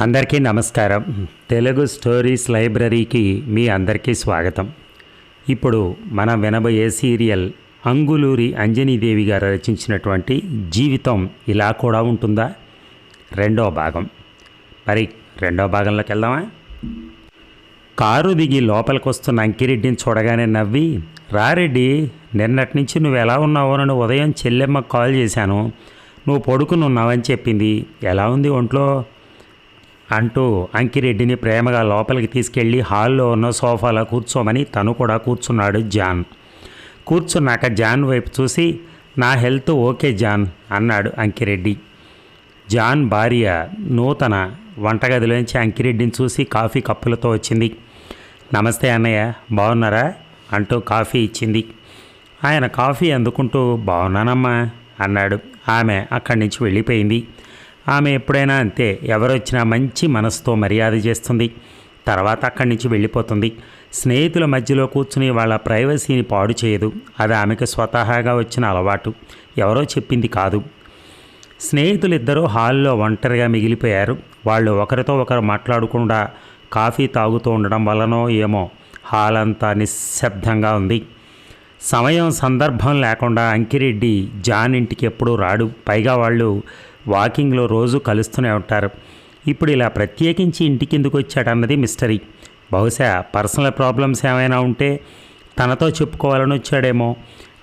అందరికీ నమస్కారం. తెలుగు స్టోరీస్ లైబ్రరీకి మీ అందరికీ స్వాగతం. ఇప్పుడు మనం వినబోయే సీరియల్ అంగులూరి అంజనీదేవి గారు రచించినటువంటి జీవితం ఇలా కూడా ఉంటుందా? రెండో భాగం. మరి రెండో భాగంలోకి వెళ్దామా? కారు దిగి లోపలికి వస్తున్న అంకిరెడ్డిని చూడగానే నవ్వి రారెడ్డి నిన్నటి నుంచి నువ్వు ఎలా ఉన్నావోనని ఉదయం చెల్లెమ్మకు కాల్ చేశాను. నువ్వు పడుకుని ఉన్నావని చెప్పింది. ఎలా ఉంది ఒంట్లో? అంటూ అంకిరెడ్డిని ప్రేమగా లోపలికి తీసుకెళ్ళి హాల్లో ఉన్న సోఫాలో కూర్చోమని తను కూడా కూర్చున్నాడు జాన్. కూర్చున్నాక జాన్ వైపు చూసి నా హెల్త్ ఓకే జాన్ అన్నాడు అంకిరెడ్డి. జాన్ భార్య నూతన వంటగదిలోంచి అంకిరెడ్డిని చూసి కాఫీ కప్పులతో వచ్చింది. నమస్తే అన్నయ్య బాగున్నారా? అంటూ కాఫీ ఇచ్చింది. ఆయన కాఫీ అందుకుంటూ బాగున్నానమ్మా అన్నాడు. ఆమె అక్కడి నుంచి వెళ్ళిపోయింది. ఆమె ఎప్పుడైనా అంతే ఎవరొచ్చినా మంచి మనసుతో మర్యాద చేస్తుంది. తర్వాత అక్కడి నుంచి వెళ్ళిపోతుంది. స్నేహితుల మధ్యలో కూర్చుని వాళ్ళ ప్రైవసీని పాడు చేయదు. అది ఆమెకు స్వతహాగా వచ్చిన అలవాటు. ఎవరో చెప్పింది కాదు. స్నేహితులిద్దరూ హాల్లో ఒంటరిగా మిగిలిపోయారు. వాళ్ళు ఒకరితో ఒకరు మాట్లాడకుండా కాఫీ తాగుతూ ఉండడం వల్లనో ఏమో హాల్ అంతా నిశ్శబ్దంగా ఉంది. సమయం సందర్భం లేకుండా అంకిరెడ్డి జాన్ ఇంటికి ఎప్పుడూ రాడు. పైగా వాళ్ళు వాకింగ్లో రోజు కలుస్తూనే ఉంటారు. ఇప్పుడు ఇలా ప్రత్యేకించి ఇంటికి ఎందుకు వచ్చాడన్నది మిస్టరీ. బహుశా పర్సనల్ ప్రాబ్లమ్స్ ఏమైనా ఉంటే తనతో చెప్పుకోవాలని వచ్చాడేమో.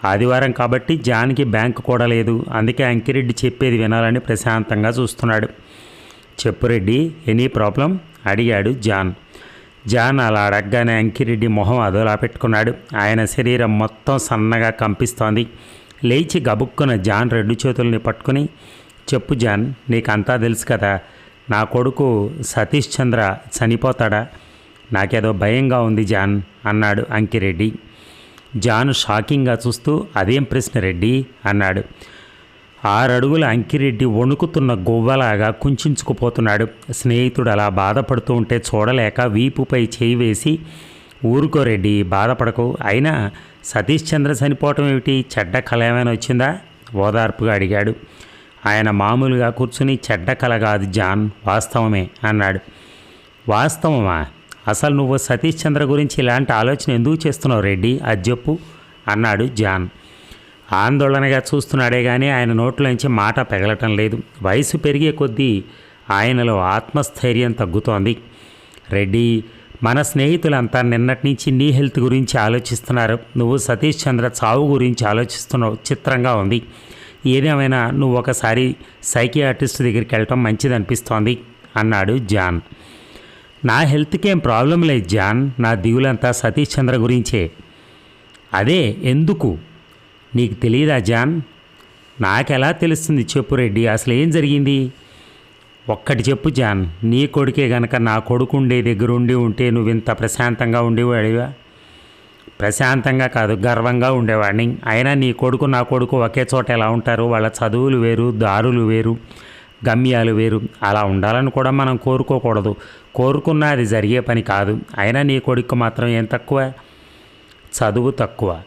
ఆదివారం కాబట్టి జాన్కి బ్యాంకు కూడా లేదు. అందుకే అంకిరెడ్డి చెప్పేది వినాలని ప్రశాంతంగా చూస్తున్నాడు. చెప్పురెడ్డి ఎనీ ప్రాబ్లం? అడిగాడు జాన్. జాన్ అలా అడగగానే అంకిరెడ్డి మొహం అదోలా పెట్టుకున్నాడు. ఆయన శరీరం మొత్తం సన్నగా కంపిస్తోంది. లేచి గబుక్కున జాన్ రెండు చేతుల్ని పట్టుకుని చెప్పు జాన్ నీకంతా తెలుసు కదా నా కొడుకు సతీష్ చంద్ర చనిపోతాడా? నాకేదో భయంగా ఉంది జాన్ అన్నాడు అంకిరెడ్డి. జాన్ షాకింగ్గా చూస్తూ అదేం ప్రశ్న రెడ్డి? అన్నాడు. ఆరడుగుల అంకిరెడ్డి వణుకుతున్న గువ్వలాగా కుంచుకుపోతున్నాడు. స్నేహితుడు అలా బాధపడుతూ ఉంటే చూడలేక వీపుపై చేయి వేసి ఊరుకో రెడ్డి బాధపడకు. అయినా సతీష్ చంద్ర చనిపోవటం ఏమిటి? చెడ్డ కళ ఏమైనా వచ్చిందా? ఓదార్పుగా అడిగాడు. ఆయన మామూలుగా కూర్చుని చెడ్డ కళ కాదు జాన్ వాస్తవమే అన్నాడు. వాస్తవమా? అసలు నువ్వు సతీష్ చంద్ర గురించి ఇలాంటి ఆలోచన ఎందుకు చేస్తున్నావు రెడ్డి? అది చెప్పు అన్నాడు జాన్. ఆందోళనగా చూస్తున్నాడే కానీ ఆయన నోట్లోంచి మాట పెగలటం లేదు. వయసు పెరిగే కొద్దీ ఆయనలో ఆత్మస్థైర్యం తగ్గుతోంది. రెడ్డి మన స్నేహితులంతా నిన్నటి నుంచి నీ హెల్త్ గురించి ఆలోచిస్తున్నారు. నువ్వు సతీష్ చంద్ర చావు గురించి ఆలోచిస్తున్నావు. చిత్రంగా ఉంది. ఏదేమైనా నువ్వు ఒకసారి సైకియాట్రిస్ట్ దగ్గరికి వెళ్ళటం మంచిదనిపిస్తోంది అన్నాడు జాన్. నా హెల్త్కి ఏం ప్రాబ్లం లేదు జాన్ నా దిగులంతా సతీష్ చంద్ర గురించే. అదే ఎందుకు? నీకు తెలియదా జాన్? నాకెలా తెలుస్తుంది చెప్పు రెడ్డి అసలు ఏం జరిగింది? ఒక్కటి చెప్పు జాన్ నీ కొడుకే గనక నా కొడుకు ఉండే దగ్గర ఉండి ఉంటే నువ్వు ఇంత ప్రశాంతంగా ఉండేవాడివా? ప్రశాంతంగా కాదు గర్వంగా ఉండేవాడిని. అయినా నీ కొడుకు నా కొడుకు ఒకే చోట ఎలా ఉంటారు? వాళ్ళ చదువులు వేరు దారులు వేరు గమ్యాలు వేరు. అలా ఉండాలని కూడా మనం కోరుకోకూడదు. కోరుకున్నా అది జరిగే పని కాదు. అయినా నీ కొడుకు మాత్రం ఏం తక్కువ? చదువు తక్కువ.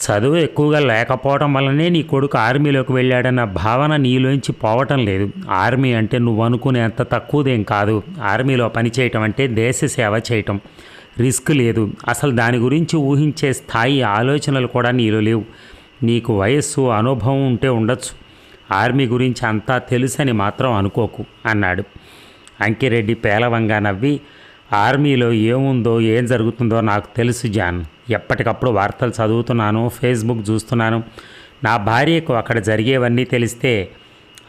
చదువు ఎక్కువగా లేకపోవడం వల్లనే నీ కొడుకు ఆర్మీలోకి వెళ్ళాడన్న భావన నీలోంచి పోవటం లేదు. ఆర్మీ అంటే నువ్వు అనుకునేంత తక్కువదేం కాదు. ఆర్మీలో పనిచేయటం అంటే దేశ సేవ చేయటం. రిస్క్ లేదు. అసలు దాని గురించి ఊహించే స్థాయి ఆలోచనలు కూడా నీలో లేవు. నీకు వయస్సు అనుభవం ఉంటే ఉండొచ్చు. ఆర్మీ గురించి అంతా తెలుసని మాత్రం అనుకోకు అన్నాడు. అంకిరెడ్డి పేలవంగా నవ్వి ఆర్మీలో ఏముందో ఏం జరుగుతుందో నాకు తెలుసు జాన్. ఎప్పటికప్పుడు వార్తలు చదువుతున్నాను ఫేస్బుక్ చూస్తున్నాను. నా భార్యకు అక్కడ జరిగేవన్నీ తెలిస్తే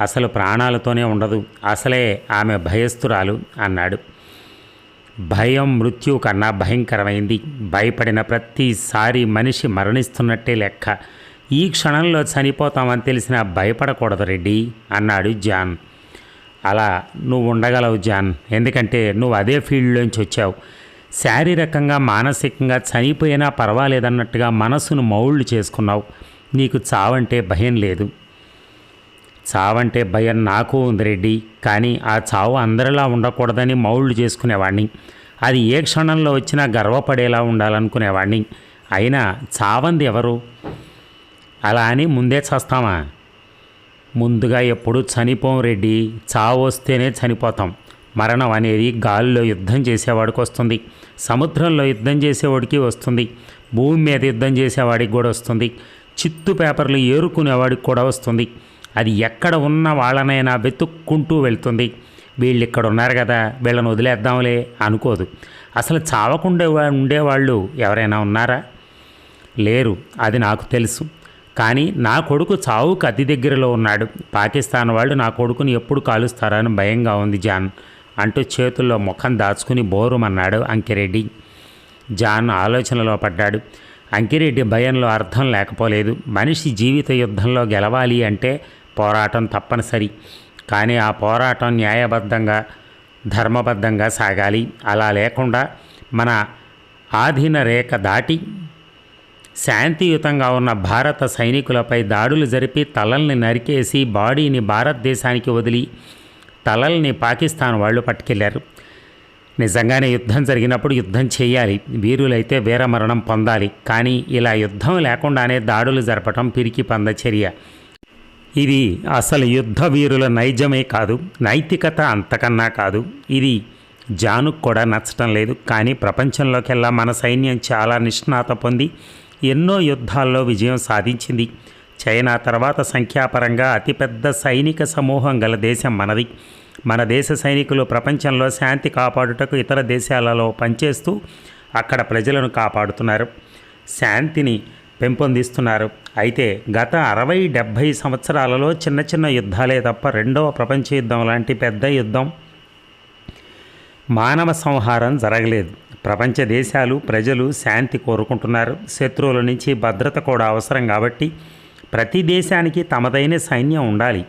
అసలు ప్రాణాలతోనే ఉండదు. అసలే ఆమె భయస్థురాలు అన్నాడు. భయం మృత్యు కన్నా భయంకరమైంది. భయపడిన ప్రతిసారి మనిషి మరణిస్తున్నట్టే లెక్క. ఈ క్షణంలో చనిపోతామని తెలిసినా భయపడకూడదు రెడ్డి అన్నాడు జాన్. అలా నువ్వు ఉండగలవు జాన్ ఎందుకంటే నువ్వు అదే ఫీల్డ్లోంచి వచ్చావు. శారీరకంగా మానసికంగా చనిపోయినా పర్వాలేదన్నట్టుగా మనసును మౌళ్ళు చేసుకున్నావు. నీకు చావంటే భయం లేదు. చావంటే భయం నాకు ఉంది రెడ్డి. కానీ ఆ చావు అందరిలా ఉండకూడదని మౌళ్ళు చేసుకునేవాడిని అది ఏ క్షణంలో వచ్చినా గర్వపడేలా ఉండాలనుకునేవాడిని అయినా చావంది ఎవరు? అలా అని ముందే చస్తామా? ముందుగా ఎప్పుడు చనిపోం రెడ్డి. చావు వస్తేనే చనిపోతాం. మరణం అనేది గాలిలో యుద్ధం చేసేవాడికి వస్తుంది. సముద్రంలో యుద్ధం చేసేవాడికి వస్తుంది. భూమి మీద యుద్ధం చేసేవాడికి కూడా వస్తుంది. చిత్తు పేపర్లు ఏరుకునేవాడికి కూడా వస్తుంది. అది ఎక్కడ ఉన్న వాళ్ళనైనా వెతుక్కుంటూ వెళ్తుంది. వీళ్ళు ఇక్కడ ఉన్నారు కదా వీళ్ళని వదిలేద్దాంలే అనుకోదు. అసలు చావకుండా ఉండేవాళ్ళు ఎవరైనా ఉన్నారా? లేరు అది నాకు తెలుసు. కానీ నా కొడుకు చావుకు అతి దగ్గరలో ఉన్నాడు. పాకిస్తాన్ వాళ్ళు నా కొడుకుని ఎప్పుడు కాలుస్తారని భయంగా ఉంది జాన్ అంటూ చేతుల్లో ముఖం దాచుకుని బోరుమన్నాడు అంకిరెడ్డి. జాన్ ఆలోచనలో పడ్డాడు. అంకిరెడ్డి భయంలో అర్థం లేకపోలేదు. మనిషి జీవిత యుద్ధంలో గెలవాలి అంటే పోరాటం తప్పనిసరి. కానీ ఆ పోరాటం న్యాయబద్ధంగా ధర్మబద్ధంగా సాగాలి. అలా లేకుండా మన ఆధీన రేఖ దాటి శాంతియుతంగా ఉన్న భారత సైనికులపై దాడులు జరిపి తలల్ని నరికేసి బాడీని భారతదేశానికి వదిలి తలల్ని పాకిస్తాన్ వాళ్ళు పట్టుకెళ్ళారు. నిజంగానే యుద్ధం జరిగినప్పుడు యుద్ధం చేయాలి. వీరులైతే వీరమరణం పొందాలి. కానీ ఇలా యుద్ధం లేకుండానే దాడులు జరపటం పిరికి పంద చర్య. ఇది అసలు యుద్ధ వీరుల నైజమే కాదు నైతికత అంతకన్నా కాదు. ఇది జానుకు కూడా నచ్చటం లేదు. కానీ ప్రపంచంలోకెల్లా మన సైన్యం చాలా నిష్ణాత పొంది ఎన్నో యుద్ధాల్లో విజయం సాధించింది. చైనా తర్వాత సంఖ్యాపరంగా అతిపెద్ద సైనిక సమూహం గల దేశం మనది. మన దేశ సైనికులు ప్రపంచంలో శాంతి కాపాడుటకు ఇతర దేశాలలో పనిచేస్తూ అక్కడ ప్రజలను కాపాడుతున్నారు. శాంతిని పెంపొందిస్తున్నారు. అయితే గత అరవై డెబ్భై సంవత్సరాలలో చిన్న చిన్న యుద్ధాలే తప్ప రెండవ ప్రపంచ యుద్ధం లాంటి పెద్ద యుద్ధం మానవ సంహారం జరగలేదు. ప్రపంచ దేశాలు ప్రజలు శాంతి కోరుకుంటున్నారు. శత్రువుల నుంచి భద్రత కూడా అవసరం కాబట్టి ప్రతి దేశానికి తమదైన సైన్యం ఉండాలి.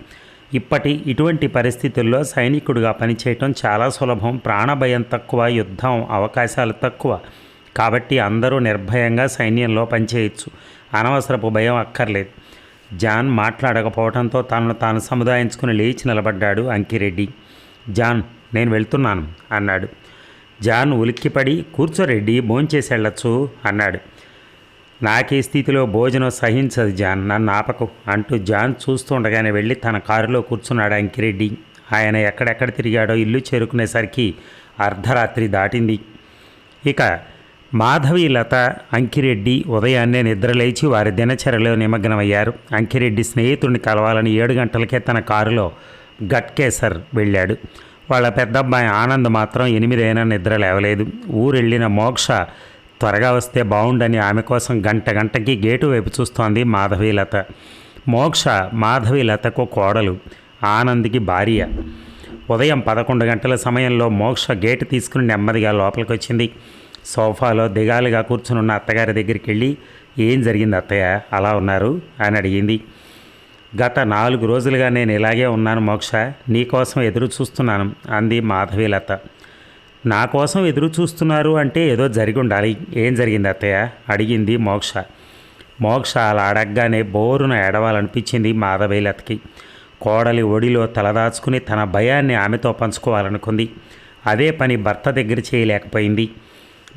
ఇప్పటి ఇటువంటి పరిస్థితుల్లో సైనికుడిగా పనిచేయటం చాలా సులభం. ప్రాణభయం తక్కువ యుద్ధం అవకాశాలు తక్కువ. కాబట్టి అందరూ నిర్భయంగా సైన్యంలో పనిచేయచ్చు. అనవసరపు భయం అక్కర్లేదు. జాన్ మాట్లాడకపోవడంతో తనను తాను సముదాయించుకుని లేచి నిలబడ్డాడు అంకిరెడ్డి. జాన్ నేను వెళ్తున్నాను అన్నాడు. జాన్ ఉలిక్కిపడి కూర్చోరెడ్డి భోంచేసి వెళ్ళొచ్చు అన్నాడు. నాకే స్థితిలో భోజనం సహించదు జాన్ నన్ను ఆపకు అంటూ జాన్ చూస్తుండగానే వెళ్ళి తన కారులో కూర్చున్నాడు అంకిరెడ్డి. ఆయన ఎక్కడెక్కడ తిరిగాడో ఇల్లు చేరుకునేసరికి అర్ధరాత్రి దాటింది. ఇక మాధవి లత అంకిరెడ్డి ఉదయాన్నే నిద్రలేచి వారి దినచర్యలో నిమగ్నమయ్యారు. అంకిరెడ్డి స్నేహితుడిని కలవాలని ఏడు గంటలకే తన కారులో గట్కేసర్ వెళ్ళాడు. వాళ్ళ పెద్దబ్బాయి ఆనంద్ మాత్రం ఎనిమిదైనా నిద్ర లేవలేదు. ఊరెళ్ళిన మోక్ష త్వరగా వస్తే బాగుండని ఆమె కోసం గంట గంటకి గేటు వైపు చూస్తోంది మాధవీలత. మోక్ష మాధవీలతకు కోడలు ఆనంద్కి భార్య. ఉదయం పదకొండు గంటల సమయంలో మోక్ష గేటు తీసుకుని నెమ్మదిగా లోపలికి వచ్చింది సోఫాలో దిగాలుగా కూర్చునున్న అత్తగారి దగ్గరికి వెళ్ళి ఏం జరిగింది అత్తయ్య? అలా ఉన్నారు? అని అడిగింది. గత నాలుగు రోజులుగా నేను ఇలాగే ఉన్నాను మోక్ష నీకోసం ఎదురు చూస్తున్నాను అంది మాధవీలత. నా కోసం ఎదురు చూస్తున్నారు అంటే ఏదో జరిగి ఉండాలి ఏం జరిగింది అత్తయ్య? అడిగింది మోక్ష. మోక్ష అలా అడగగానే బోరున ఎడవాలనిపించింది మాధవీలతకి. కోడలి ఒడిలో తలదాచుకుని తన భయాన్ని ఆమెతో పంచుకోవాలనుకుంది. అదే పని భర్త దగ్గర చేయలేకపోయింది.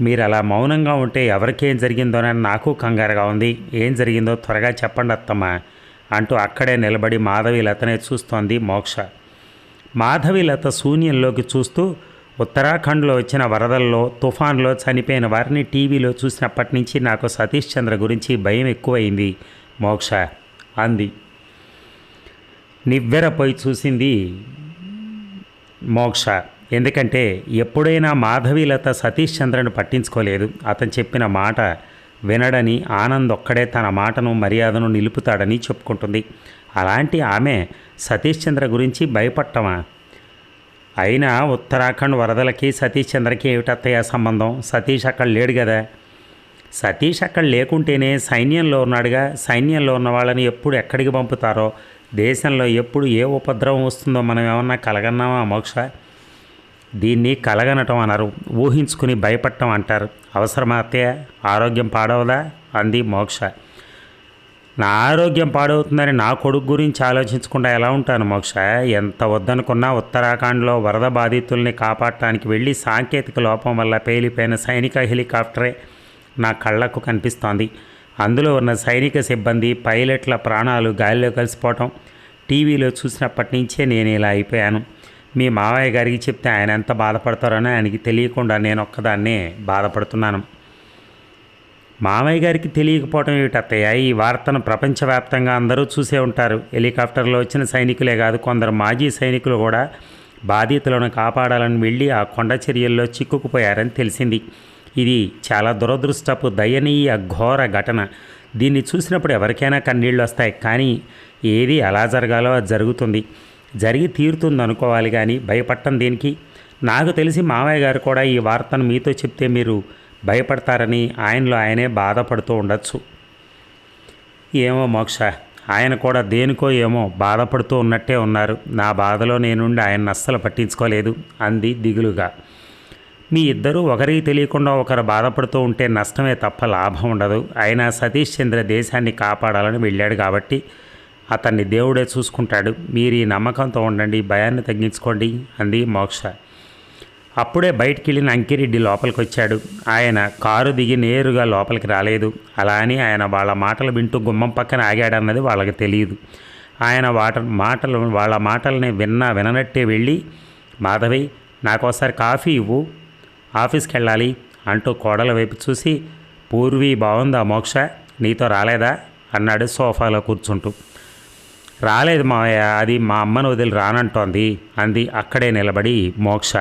మీరు అలా మౌనంగా ఉంటే ఎవరికేం జరిగిందోనని నాకు కంగారుగా ఉంది. ఏం జరిగిందో త్వరగా చెప్పండి అత్తమ్మ అంటూ అక్కడే నిలబడి మాధవీలతనే చూస్తోంది మోక్ష. మాధవీలత శూన్యంలోకి చూస్తూ ఉత్తరాఖండ్లో వచ్చిన వరదల్లో తుఫాన్లో చనిపోయిన వారిని టీవీలో చూసినప్పటి నుంచి నాకు సతీష్ చంద్ర గురించి భయం ఎక్కువైంది మోక్ష అంది. నివ్వెరపోయి చూసింది మోక్ష. ఎందుకంటే ఎప్పుడైనా మాధవీలత సతీష్ చంద్రను పట్టించుకోలేదు. అతను చెప్పిన మాట వినడని ఆనంద్ ఒక్కడే తన మాటను మర్యాదను నిలుపుతాడని చెప్పుకుంటుంది. అలాంటి ఆమె సతీష్ చంద్ర గురించి భయపడటమా అయినా ఉత్తరాఖండ్ వరదలకి సతీష్ చంద్రకి ఏమిటత్తయ్య సంబంధం? సతీష్ అక్కడ లేడు కదా సతీష్ అక్కడ లేకుంటేనే సైన్యంలో ఉన్నాడుగా? సైన్యంలో ఉన్న వాళ్ళని ఎప్పుడు ఎక్కడికి పంపుతారో? దేశంలో ఎప్పుడు ఏ ఉపద్రవం వస్తుందో మనం ఏమన్నా కలగన్నామా మోక్ష? దీన్ని కలగనటం అనరు ఊహించుకుని భయపడటం అంటారు. అవసరమైతే ఆరోగ్యం పాడవదా? అంది మోక్ష. నా ఆరోగ్యం పాడవుతుందని నా కొడుకు గురించి ఆలోచించకుండా ఎలా ఉంటాను మోక్ష? ఎంత వద్దనుకున్నా ఉత్తరాఖండ్లో వరద బాధితుల్ని కాపాడటానికి వెళ్ళి సాంకేతిక లోపం వల్ల పేలిపోయిన సైనిక హెలికాప్టరే నా కళ్ళకు కనిపిస్తోంది. అందులో ఉన్న సైనిక సిబ్బంది పైలట్ల ప్రాణాలు గాలిలో కలిసిపోవటం టీవీలో చూసినప్పటి నుంచే నేను ఇలా అయిపోయాను. మీ మావయ్య గారికి చెప్తే ఆయన ఎంత బాధపడతారో ఆయనకి తెలియకుండా నేను ఒక్కదాన్నే బాధపడుతున్నాను. మామయ్య గారికి తెలియకపోవడం ఏమిటత్తయ్య ఈ వార్తను ప్రపంచవ్యాప్తంగా అందరూ చూసే ఉంటారు. హెలికాప్టర్లో వచ్చిన సైనికులే కాదు కొందరు మాజీ సైనికులు కూడా బాధితులను కాపాడాలని వెళ్ళి ఆ కొండ చర్యల్లో చిక్కుకుపోయారని తెలిసింది. ఇది చాలా దురదృష్టపు దయనీయ ఘోర ఘటన. దీన్ని చూసినప్పుడు ఎవరికైనా కన్నీళ్ళు వస్తాయి కానీ ఏది ఎలా జరగాలో అది జరుగుతుంది. జరిగి తీరుతుంది అనుకోవాలి కానీ భయపడటం దేనికి? నాకు తెలిసి మామయ్య గారు కూడా ఈ వార్తను మీతో చెప్తే మీరు భయపడతారని ఆయనలో ఆయనే బాధపడుతూ ఉండొచ్చు. ఏమో మోక్ష ఆయన కూడా దేనికో ఏమో బాధపడుతూ ఉన్నట్టే ఉన్నారు. నా బాధలో నేనుండి ఆయన అస్సలు పట్టించుకోలేదు అంది దిగులుగా. మీ ఇద్దరూ ఒకరికి తెలియకుండా ఒకరు బాధపడుతూ ఉంటే నష్టమే తప్ప లాభం ఉండదు. అయినా సతీష్ చంద్ర దేశాన్ని కాపాడాలని వెళ్ళాడు కాబట్టి అతన్ని దేవుడే చూసుకుంటాడు. మీరు ఈ నమ్మకంతో ఉండండి భయాన్ని తగ్గించుకోండి అంది మోక్ష. అప్పుడే బయటికి వెళ్ళిన అంకిరెడ్డి లోపలికి వచ్చాడు ఆయన కారు దిగి నేరుగా లోపలికి రాలేదు. అలా అని ఆయన వాళ్ళ మాటలు వింటూ గుమ్మం పక్కన ఆగాడన్నది వాళ్ళకి తెలియదు. ఆయన వాట మాటలు వాళ్ళ మాటల్ని విన్నా విననట్టే వెళ్ళి మాధవి నాకోసారి కాఫీ ఇవ్వు. ఆఫీస్కి వెళ్ళాలి అంటూ కోడల వైపు చూసి పూర్వీ బాగుందా మోక్ష? నీతో రాలేదా? అన్నాడు సోఫాలో కూర్చుంటూ. రాలేదు మావయ్య అది మా అమ్మను వదిలి రానంటోంది అంది అక్కడే నిలబడి మోక్ష.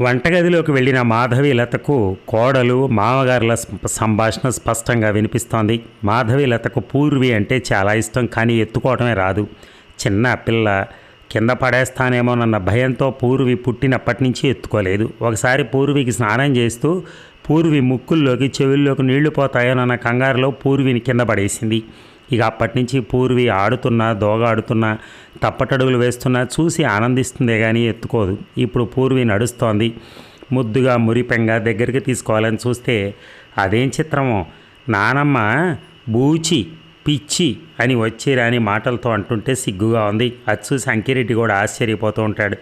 వంటగదిలోకి వెళ్ళిన మాధవి లతకు కోడలు మామగారుల సంభాషణ స్పష్టంగా వినిపిస్తోంది. మాధవి లతకు పూర్వి అంటే చాలా ఇష్టం కానీ ఎత్తుకోవటమే రాదు. చిన్న పిల్ల కింద పడేస్తానేమోనన్న భయంతో పూర్వి పుట్టినప్పటి నుంచి ఎత్తుకోలేదు. ఒకసారి పూర్వికి స్నానం చేస్తూ పూర్వి ముక్కుల్లోకి చెవుల్లోకి నీళ్ళు పోతాయోనన్న కంగారులో పూర్విని కింద పడేసింది. ఇక అప్పటి నుంచి పూర్వి ఆడుతున్నా దోగాడుతున్నా తప్పటడుగులు వేస్తున్నా చూసి ఆనందిస్తుందే కానీ ఎత్తుకోదు. ఇప్పుడు పూర్వి నడుస్తోంది. ముద్దుగా మురిపెంగా దగ్గరికి తీసుకోవాలని చూస్తే అదేం చిత్రమో. నానమ్మ బూచి పిచ్చి అని వచ్చి రాని మాటలతో అంటుంటే సిగ్గుగా ఉంది. అది చూసి అంకిరెడ్డి కూడా ఆశ్చర్యపోతూ ఉంటాడు.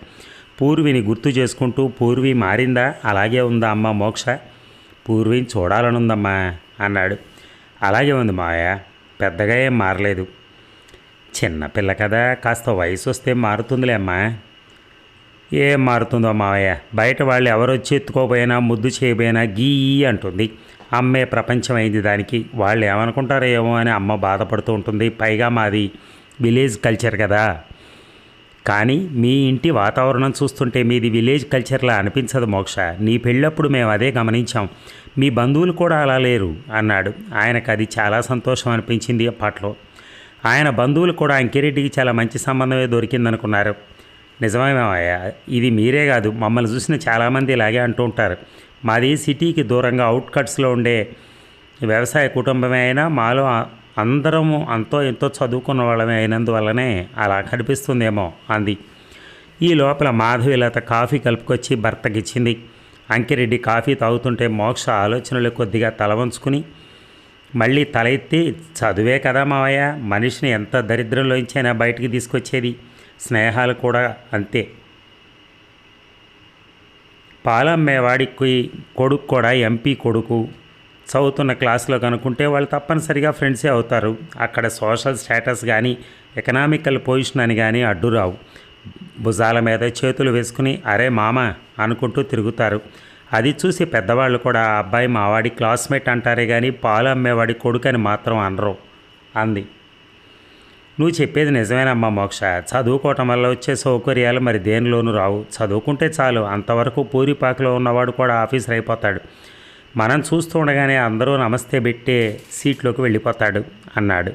పూర్విని గుర్తు చేసుకుంటూ పూర్వి మారిందా? అలాగే ఉందా అమ్మ మోక్ష? పూర్విని చూడాలనుందమ్మా అన్నాడు. అలాగే ఉంది మాయ పెద్దగా ఏం మారలేదు. చిన్నపిల్ల కదా కాస్త వయసు వస్తే మారుతుందిలే అమ్మా. ఏం మారుతుందో మావయ్య బయట వాళ్ళు ఎవరు వచ్చి ఎత్తుకోపోయినా ముద్దు చేయబోయినా గీ అంటుంది. అమ్మే ప్రపంచం అయింది దానికి. వాళ్ళు ఏమనుకుంటారో ఏమో అని అమ్మ బాధపడుతూ ఉంటుంది. పైగా మాది విలేజ్ కల్చర్ కదా. కానీ మీ ఇంటి వాతావరణం చూస్తుంటే మీది విలేజ్ కల్చర్లా అనిపించదు మోక్ష. నీ పెళ్ళప్పుడు మేము అదే గమనించాం. మీ బంధువులు కూడా అలా లేరు అన్నాడు. ఆయనకు అది చాలా సంతోషం అనిపించింది అప్పట్లో. ఆయన బంధువులు కూడా అంకిరెడ్డికి చాలా మంచి సంబంధమే దొరికిందనుకున్నారు. నిజమేమయ్యా ఇది మీరే కాదు మమ్మల్ని చూసిన చాలామంది ఇలాగే అంటూ ఉంటారు. మాది సిటీకి దూరంగా అవుట్కట్స్లో ఉండే వ్యవసాయ కుటుంబమే అయినా మాలో అందరము అంతో ఎంతో చదువుకున్న వాళ్ళమే అయినందువల్లనే అలా కనిపిస్తుందేమో అంది. ఈ లోపల మాధవిలత కాఫీ కలుపుకొచ్చి భర్తకిచ్చింది. అంకిరెడ్డి కాఫీ తాగుతుంటే మోక్ష ఆలోచనలు కొద్దిగా తలవంచుకుని మళ్ళీ తల ఎత్తి చదువే కదా మావయ్య మనిషిని ఎంత దరిద్రంలోంచైనా బయటికి తీసుకొచ్చేది? స్నేహాలు కూడా అంతే. పాలమ్మేవాడికి కొడుకు కూడా ఎంపీ కొడుకు. చదువుతున్న క్లాసులో కనుక్కుంటే వాళ్ళు తప్పనిసరిగా ఫ్రెండ్సే అవుతారు. అక్కడ సోషల్ స్టేటస్ కానీ ఎకనామికల్ పొజిషన్ అని కానీ అడ్డురావు. భుజాల మీద చేతులు వేసుకుని అరే మామ అనుకుంటూ తిరుగుతారు. అది చూసి పెద్దవాళ్ళు కూడా ఆ అబ్బాయి మావాడి క్లాస్మేట్ అంటారే కానీ పాలు అమ్మేవాడి కొడుకని మాత్రం అనరు అంది. నువ్వు చెప్పేది నిజమేనమ్మా మోక్ష. చదువుకోవటం వల్ల వచ్చే సౌకర్యాలు మరి దేనిలోనూ రావు. చదువుకుంటే చాలు. అంతవరకు పూరిపాకలో ఉన్నవాడు కూడా ఆఫీసర్ అయిపోతాడు. మనం చూస్తూ ఉండగానే అందరూ నమస్తే పెట్టే సీట్లోకి వెళ్ళిపోతాడు అన్నాడు.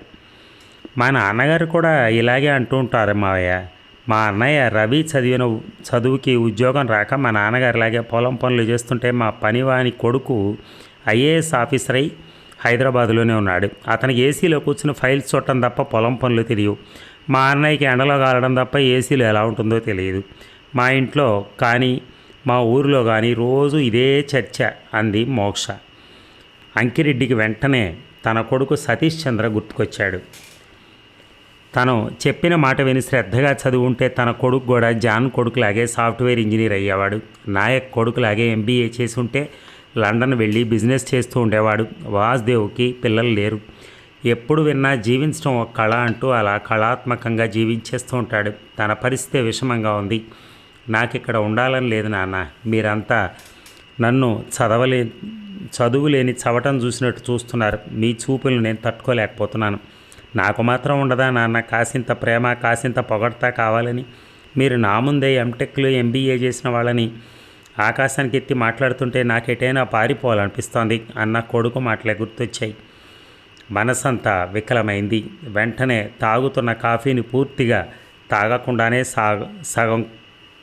మా నాన్నగారు కూడా ఇలాగే అంటూ ఉంటారు మావయ్య. మా అన్నయ్య రవి చదివిన చదువుకి ఉద్యోగం రాక మా నాన్నగారిలాగే పొలం పనులు చేస్తుంటే మా పనివాని కొడుకు ఐఏఎస్ ఆఫీసర్ అయి హైదరాబాద్లోనే ఉన్నాడు. అతనికి ఏసీలో కూర్చుని ఫైల్స్ చూడటం తప్ప పొలం పనులు తెలియవు. మా అన్నయ్యకి ఎండలో కాలడం తప్ప ఏసీలో ఎలా ఉంటుందో తెలియదు. మా ఇంట్లో కానీ మా ఊరిలో కానీ రోజు ఇదే చర్చ అంది మోక్ష. అంకిరెడ్డికి వెంటనే తన కొడుకు సతీష్ చంద్ర గుర్తుకొచ్చాడు. తను చెప్పిన మాట విని శ్రద్ధగా చదువుంటే తన కొడుకు కూడా జాన్ కొడుకులాగే సాఫ్ట్వేర్ ఇంజనీర్ అయ్యేవాడు. నాయక్ కొడుకులాగే ఎంబీఏ చేసి ఉంటే లండన్ వెళ్ళి బిజినెస్ చేస్తూ ఉండేవాడు. వాసుదేవ్కి పిల్లలు లేరు. ఎప్పుడు విన్నా జీవించడం ఒక కళ అంటూ అలా కళాత్మకంగా జీవించేస్తూ ఉంటాడు. తన పరిస్థితి విషమంగా ఉంది. నాకు ఇక్కడ ఉండాలని లేదు నాన్న. మీరంతా నన్ను చదవలే చదువు లేని చవటం చూసినట్టు చూస్తున్నారు. మీ చూపులు నేను తట్టుకోలేకపోతున్నాను. నాకు మాత్రం ఉండదా నాన్న? కాసింత ప్రేమ కాసింత పొగడతా కావాలని. మీరు నా ముందే ఎంటెక్లో ఎంబీఏ చేసిన వాళ్ళని ఆకాశానికి ఎత్తి మాట్లాడుతుంటే నాకెటైనా పారిపోవాలనిపిస్తోంది అన్న కొడుకు మాటలే గుర్తొచ్చాయి. మనసంతా వికలమైంది. వెంటనే తాగుతున్న కాఫీని పూర్తిగా తాగకుండానే సాగ సగం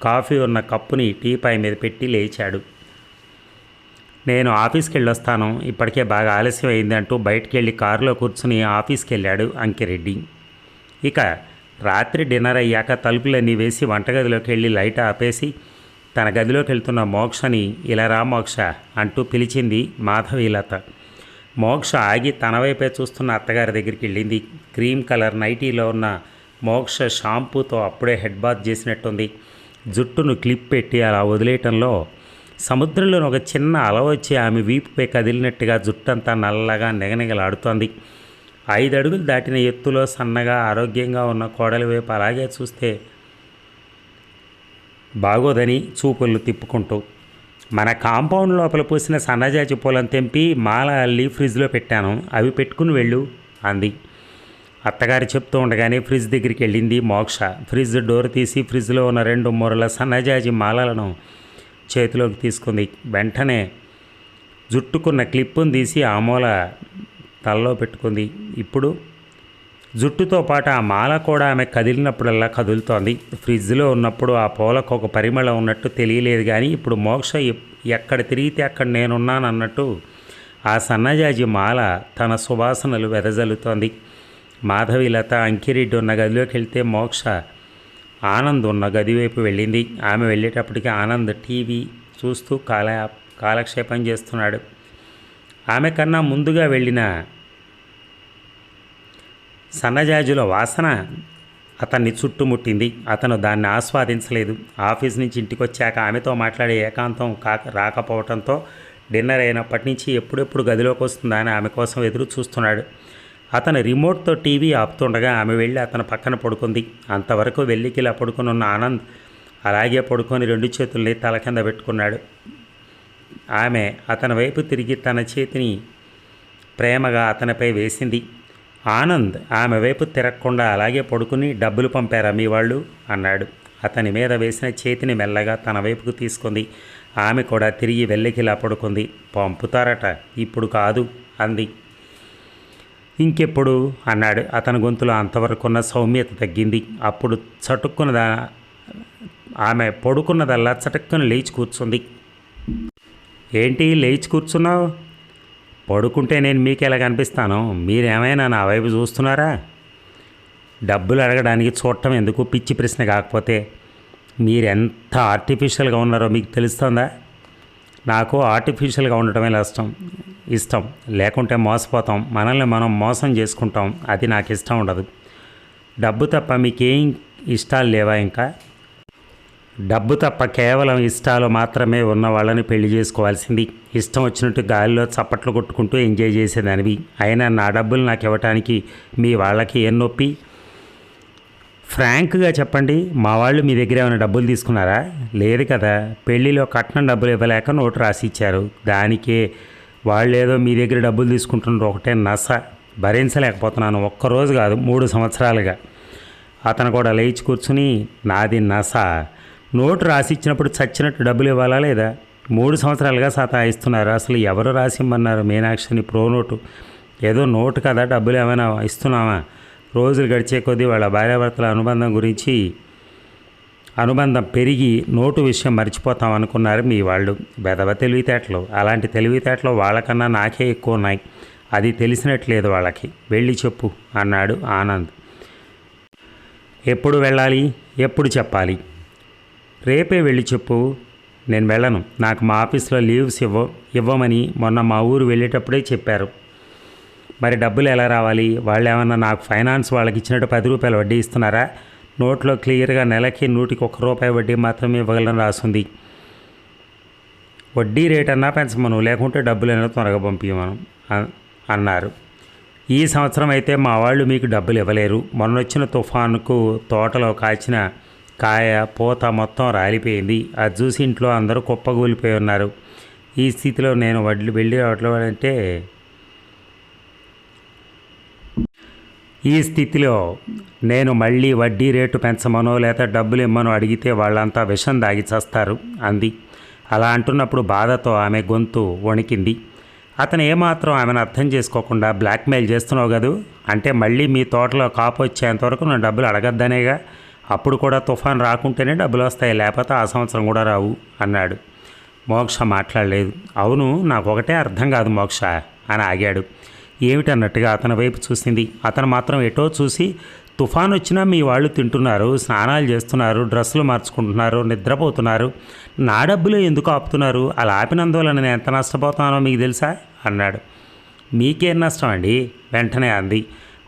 కాఫీ ఉన్న కప్పుని టీపాయ్ మీద పెట్టి లేచాడు. నేను ఆఫీస్కి వెళ్ళొస్తాను ఇప్పటికే బాగా ఆలస్యం అయింది అంటూ బయటికి వెళ్ళి కారులో కూర్చుని ఆఫీస్కి వెళ్ళాడు అంకిరెడ్డి. ఇక రాత్రి డిన్నర్ అయ్యాక తలుపులన్నీ వేసి వంటగదిలోకి వెళ్ళి లైట్ ఆపేసి తన గదిలోకి వెళ్తున్న మోక్షని ఇలా రా మోక్ష అంటూ పిలిచింది మాధవీలత. మోక్ష ఆగి తన వైపే చూస్తున్న అత్తగారి దగ్గరికి వెళ్ళింది క్రీమ్ కలర్ నైటీలో ఉన్న మోక్ష షాంపూతో అప్పుడే హెడ్ బాత్ చేసినట్టుంది. జుట్టును క్లిప్ పెట్టి అలా వదిలేయటంలో సముద్రంలోని ఒక చిన్న అల వచ్చి ఆమె వీపుపై కదిలినట్టుగా జుట్టంతా నల్లగా నిగనిగలాడుతోంది. ఐదు అడుగులు దాటిన ఎత్తులో సన్నగా ఆరోగ్యంగా ఉన్న కోడలి వైపు అలాగే చూస్తే బాగోదని చూపులు తిప్పుకుంటూ మన కాంపౌండ్ లోపల పూసిన సన్నజాజి పూలను తెంపి మాల అల్లి ఫ్రిడ్జ్లో పెట్టాను. అవి పెట్టుకుని వెళ్ళు అంది. అత్తగారు చెప్తూ ఉండగానే ఫ్రిడ్జ్ దగ్గరికి వెళ్ళింది మోక్ష. ఫ్రిడ్జ్ డోర్ తీసి ఫ్రిడ్జ్లో ఉన్న రెండు మూరల సన్నజాజి మాలలను చేతిలోకి తీసుకుంది. వెంటనే జుట్టుకున్న క్లిప్పును తీసి ఆ మూల తలలో పెట్టుకుంది. ఇప్పుడు జుట్టుతో పాటు ఆ మాల కూడా ఆమె కదిలినప్పుడల్లా కదులుతోంది. ఫ్రిడ్జ్లో ఉన్నప్పుడు ఆ పూలకు ఒక పరిమళం ఉన్నట్టు తెలియలేదు కానీ ఇప్పుడు మోక్ష ఎప్- ఎక్కడ తిరిగితే అక్కడ నేనున్నాను అన్నట్టు ఆ సన్నజాజి మాల తన సువాసనలు వెదజల్లుతోంది. మాధవి లత అంకిరెడ్డి ఉన్న గదిలోకి వెళ్తే మోక్ష ఆనంద్ ఉన్న గది వైపు వెళ్ళింది. ఆమె వెళ్ళేటప్పటికి ఆనంద్ టీవీ చూస్తూ కాల కాలక్షేపం చేస్తున్నాడు. ఆమె కన్నా ముందుగా వెళ్ళిన సన్నజాజుల వాసన అతన్ని చుట్టుముట్టింది. అతను దాన్ని ఆస్వాదించలేదు. ఆఫీస్ నుంచి ఇంటికి వచ్చాక ఆమెతో మాట్లాడే ఏకాంతం కాక రాకపోవడంతో డిన్నర్ అయినప్పటి నుంచి ఎప్పుడెప్పుడు గదిలోకి వస్తుందా అని ఆమె కోసం ఎదురు చూస్తున్నాడు అతను రిమోట్తో టీవీ ఆపుతుండగా ఆమె వెళ్ళి అతను పక్కన పడుకుంది. అంతవరకు వెల్లికిలా పడుకుని ఉన్న ఆనంద్ అలాగే పడుకొని రెండు చేతుల్ని తల కింద పెట్టుకున్నాడు. ఆమె అతని వైపు తిరిగి తన చేతిని ప్రేమగా అతనిపై వేసింది. ఆనంద్ ఆమె వైపు తిరగకుండా అలాగే పడుకుని డబ్బులు పంపారా మీ వాళ్ళు? అన్నాడు. అతని మీద వేసిన చేతిని మెల్లగా తన వైపుకు తీసుకుంది. ఆమె కూడా తిరిగి వెళ్ళకిలా పడుకుంది. పంపుతారట ఇప్పుడు కాదు అంది. ఇంకెప్పుడు? అన్నాడు. అతని గొంతులో అంతవరకున్న సౌమ్యత తగ్గింది. అప్పుడు చటుక్కునదా ఆమె పడుకున్నదల్లా చటుక్కున లేచి కూర్చుంది. ఏంటి లేచి కూర్చున్నావు? పడుకుంటే నేను మీకు ఎలా కనిపిస్తాను? మీరేమైనా నా వైపు చూస్తున్నారా? డబ్బులు అడగడానికి చూడటం ఎందుకు? పిచ్చి ప్రశ్న కాకపోతే మీరెంత ఆర్టిఫిషియల్గా ఉన్నారో మీకు తెలుస్తుందా? నాకు ఆర్టిఫిషియల్గా ఉండటమే ఇష్టం ఇష్టం. లేకుంటే మోసపోతాం. మనల్ని మనం మోసం చేసుకుంటాం. అది నాకు ఇష్టం ఉండదు. డబ్బు తప్ప మీకేం ఇష్టాలు లేవా ఇంకా? డబ్బు తప్ప కేవలం ఇష్టాలు మాత్రమే ఉన్న వాళ్ళని పెళ్ళి చేసుకోవాల్సింది. ఇష్టం వచ్చినట్టు గాలిలో చప్పట్లు కొట్టుకుంటూ ఎంజాయ్ చేసేదానివి. అయినా నా డబ్బులు నాకు ఇవ్వటానికి మీ వాళ్ళకి ఏం నొప్పి? ఫ్రాంక్గా చెప్పండి మా వాళ్ళు మీ దగ్గర ఏమైనా డబ్బులు తీసుకున్నారా? లేదు కదా పెళ్ళిలో కట్నం డబ్బులు ఇవ్వలేక నోటు రాసి ఇచ్చారు దానికే వాళ్ళు ఏదో మీ దగ్గర డబ్బులు తీసుకుంటున్నారు ఒకటే నస. భరించలేకపోతున్నాను ఒక్కరోజు కాదు మూడు సంవత్సరాలుగా. అతను కూడా లేచి కూర్చుని నాది నస. నోటు రాసి ఇచ్చినప్పుడు చచ్చినట్టు డబ్బులు ఇవ్వాలా లేదా? మూడు సంవత్సరాలుగా సతాయిస్తున్నారు? అసలు ఎవరు రాసిమ్మన్నారు మీనాక్షిని ప్రో నోటు? ఏదో నోటు కదా డబ్బులు ఏమైనా ఇస్తున్నామా రోజులు గడిచే కొద్దీ వాళ్ళ భార్యాభర్తల అనుబంధం గురించి అనుబంధం పెరిగి నోటు విషయం మర్చిపోతాం అనుకున్నారు మీ వాళ్ళు. బెదవ తెలివితేటలు. అలాంటి తెలివితేటలు వాళ్ళకన్నా నాకే ఎక్కువ ఉన్నాయి. అది తెలిసినట్లేదు వాళ్ళకి. వెళ్ళి చెప్పు అన్నాడు ఆనంద్. ఎప్పుడు వెళ్ళాలి? ఎప్పుడు చెప్పాలి? రేపే వెళ్ళి చెప్పు. నేను వెళ్ళను. నాకు మా ఆఫీస్లో లీవ్స్ ఇవ్వ ఇవ్వమని మొన్న మా ఊరు వెళ్ళేటప్పుడే చెప్పారు. మరి డబ్బులు ఎలా రావాలి? వాళ్ళు ఏమన్నా నాకు ఫైనాన్స్ వాళ్ళకి ఇచ్చినట్టు పది రూపాయలు వడ్డీ ఇస్తున్నారా? నోట్లో క్లియర్గా నెలకి నూటికి ఒక్క రూపాయి వడ్డీ మాత్రమే ఇవ్వగలని రాసింది. వడ్డీ రేట్ అన్నా పెంచమను లేకుంటే డబ్బులు అయినా త్వరగా పంపించమను అ- అన్నారు. ఈ సంవత్సరం అయితే మా వాళ్ళు మీకు డబ్బులు ఇవ్వలేరు. మొన్నొచ్చిన తుఫానుకు తోటలో కాచిన కాయ పూత మొత్తం రాలిపోయింది. అది చూసి ఇంట్లో అందరూ కుప్పగూలిపోయి ఉన్నారు. ఈ స్థితిలో నేను వడ్లు వెళ్ళి రావట్లేదంటే అంటే ఈ స్థితిలో నేను మళ్ళీ వడ్డీ రేటు పెంచమనో లేదా డబ్బులు ఇమ్మనో అడిగితే వాళ్ళంతా విషం దాగి చేస్తారు అంది. అలా అంటున్నప్పుడు బాధతో ఆమె గొంతు వణికింది. అతను ఏమాత్రం ఆమెను అర్థం చేసుకోకుండా బ్లాక్మెయిల్ చేస్తున్నావు కదూ? అంటే మళ్ళీ మీ తోటలో కాపు వచ్చేంతవరకు నేను డబ్బులు అడగద్దనేగా? అప్పుడు కూడా తుఫాన్ రాకుంటేనే డబ్బులు వస్తాయి లేకపోతే ఆ సంవత్సరం కూడా రావు అన్నాడు. మోక్ష మాట్లాడలేదు. అవును నాకు ఒకటే అర్థం కాదు మోక్ష అని ఆగాడు. ఏమిటన్నట్టుగా అతని వైపు చూసింది. అతను మాత్రం ఎటో చూసి తుఫాన్ వచ్చినా మీ వాళ్ళు తింటున్నారు స్నానాలు చేస్తున్నారు డ్రెస్సులు మార్చుకుంటున్నారు నిద్రపోతున్నారు. నా డబ్బులు ఎందుకు ఆపుతున్నారు? అలా ఆపినందువల్ల నేను ఎంత నష్టపోతానో మీకు తెలుసా? అన్నాడు. మీకేం నష్టం అండి వెంటనే అంది.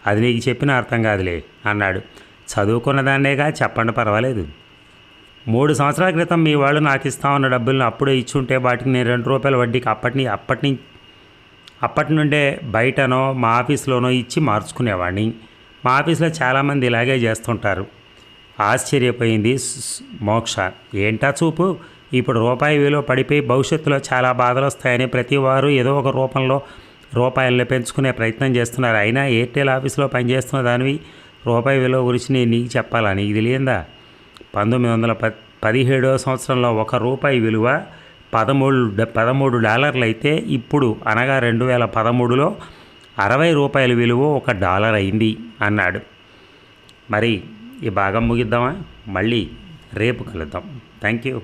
అది నీకు చెప్పిన అర్థం కాదులే అన్నాడు. చదువుకున్న దాన్నేగా చెప్పండి పర్వాలేదు. మూడు సంవత్సరాల క్రితం మీ వాళ్ళు నాకు ఇస్తామన్న డబ్బులను అప్పుడే ఇచ్చుంటే వాటికి నేను రెండు రూపాయల వడ్డీకి అప్పటిని అప్పటి అప్పటి నుండే బయటనో మా ఆఫీస్లోనో ఇచ్చి మార్చుకునేవాడిని మా ఆఫీస్లో చాలామంది ఇలాగే చేస్తుంటారు. ఆశ్చర్యపోయింది మోక్ష. ఏంటా చూపు? ఇప్పుడు రూపాయి విలువ పడిపోయి భవిష్యత్తులో చాలా బాధలు వస్తాయని ప్రతి వారు ఏదో ఒక రూపంలో రూపాయలను పెంచుకునే ప్రయత్నం చేస్తున్నారు. అయినా ఎయిర్టెల్ ఆఫీస్లో పనిచేస్తున్న దానివి రూపాయి విలువ గురించి నేను నీకు చెప్పాలని ఇది లేదా పంతొమ్మిది వందల ప పదిహేడవ సంవత్సరంలో ఒక రూపాయి విలువ పదమూడు పదమూడు డాలర్లు అయితే ఇప్పుడు అనగా రెండు వేల పదమూడులో అరవై రూపాయల విలువ ఒక డాలర్ అయింది అన్నాడు. మరి ఈ భాగం ముగిద్దామా? మళ్ళీ రేపు కలుద్దాం. Thank you